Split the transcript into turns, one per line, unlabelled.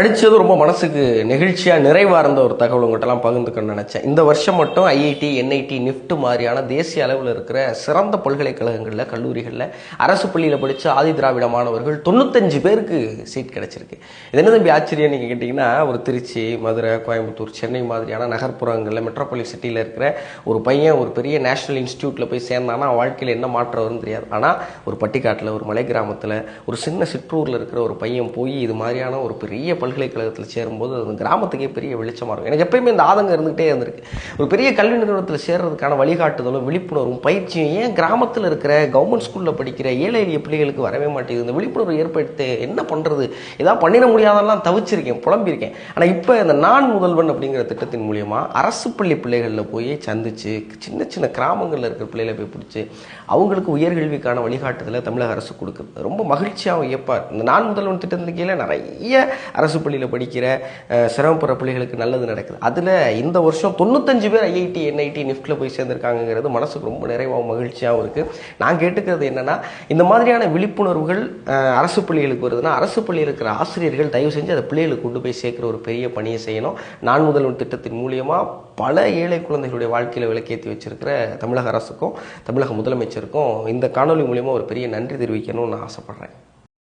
படித்தது ரொம்ப மனசுக்கு நெகிழ்ச்சியாக நிறைவாக இருந்த ஒரு தகவல் உங்கள்கிட்டலாம் பகிர்ந்துக்கணும்னு நினச்சேன். இந்த வருஷம் மட்டும் ஐஐடி என்ஐடி நிஃப்ட் மாதிரியான தேசிய அளவில் இருக்கிற சிறந்த பல்கலைக்கழகங்களில் கல்லூரிகளில் அரசு பள்ளியில் படித்த ஆதி திராவிட மாணவர்கள் தொண்ணூத்தஞ்சு பேருக்கு சீட் கிடச்சிருக்கு. இது என்ன தம்பி ஆச்சரியம் நீங்கள் கேட்டிங்கன்னா ஒரு திருச்சி மதுரை கோயம்புத்தூர் சென்னை மாதிரியான நகர்ப்புறங்களில் மெட்ரோபாலிஸ் சிட்டியில் இருக்கிற ஒரு பையன் ஒரு பெரிய நேஷனல் இன்ஸ்டியூட்டில் போய் சேர்ந்தானா வாழ்க்கையில் என்ன மாற்றம் வரும்னு தெரியாது. ஆனால் ஒரு பட்டிக்காட்டில் ஒரு மலை கிராமத்தில் ஒரு சின்ன சிற்றூரில் இருக்கிற ஒரு பையன் போய் இது மாதிரியான ஒரு பெரிய பல்கலைக்கழகத்தில் சேரும்போது அது கிராமத்துக்கே பெரிய வெளிச்சமாக இருக்கும். எனக்கு எப்பயுமே இந்த ஆதங்கம் இருந்துகிட்டே இருந்திருக்கு. ஒரு பெரிய கல்வி நிறுவனத்தில் சேர்றதுக்கான வழிகாட்டுதலும் விழிப்புணர்வும் பயிற்சியும் ஏன் கிராமத்தில் இருக்கிற கவர்மெண்ட் ஸ்கூலில் படிக்கிற ஏழை எளிய பிள்ளைகளுக்கு வரவே மாட்டேங்குது? இந்த விழிப்புணர்வு ஏற்படுத்தி என்ன பண்ணுறது ஏதாவது பண்ணிட முடியாதெல்லாம் தவிச்சிருக்கேன் புலம்பியிருக்கேன். ஆனால் இப்போ இந்த நான் முதல்வன் அப்படிங்கிற திட்டத்தின் மூலியமாக அரசு பள்ளி பிள்ளைகளில் போய் சந்திச்சு சின்ன சின்ன கிராமங்களில் இருக்கிற பிள்ளைகளை போய் பிடிச்சி அவங்களுக்கு உயர்கல்விக்கான வழிகாட்டுதலை தமிழக அரசு கொடுக்குது. ரொம்ப மகிழ்ச்சியாகவும் வியப்பாக இந்த நான் முதல்வன் திட்டத்தின் கீழே நிறைய அரசு பள்ளியில் படிக்கிற சிரமப்புற சிரமப்படுற பிள்ளைகளுக்கு நல்லது நடக்குது. அதில் இந்த வருஷம் தொண்ணூத்தஞ்சு பேர் ஐஐடி என்ஐடி நிஃப்டில் போய் சேர்ந்துருக்காங்கிறது மனசுக்கு ரொம்ப நிறைவாகவும் மகிழ்ச்சியாகவும் இருக்குது நான் கேட்டுக்கிறது என்னன்னா இந்த மாதிரியான விழிப்புணர்வுகள் அரசு பள்ளிகளுக்கு வருதுன்னா அரசு பள்ளியில் இருக்கிற ஆசிரியர்கள் தயவு செஞ்சு அதை பிள்ளைகளுக்கு கொண்டு போய் சேர்க்குற ஒரு பெரிய பணியை செய்யணும். நான் முதல்வர் திட்டத்தின் மூலியமாக பல ஏழை குழந்தைகளுடைய வாழ்க்கையில் விளக்கேற்றி வச்சிருக்கிற தமிழக அரசுக்கும் தமிழக முதலமைச்சருக்கும் இந்த காணொலி மூலியமாக ஒரு பெரிய நன்றி தெரிவிக்கணும்னு நான் ஆசைப்பட்றேன்.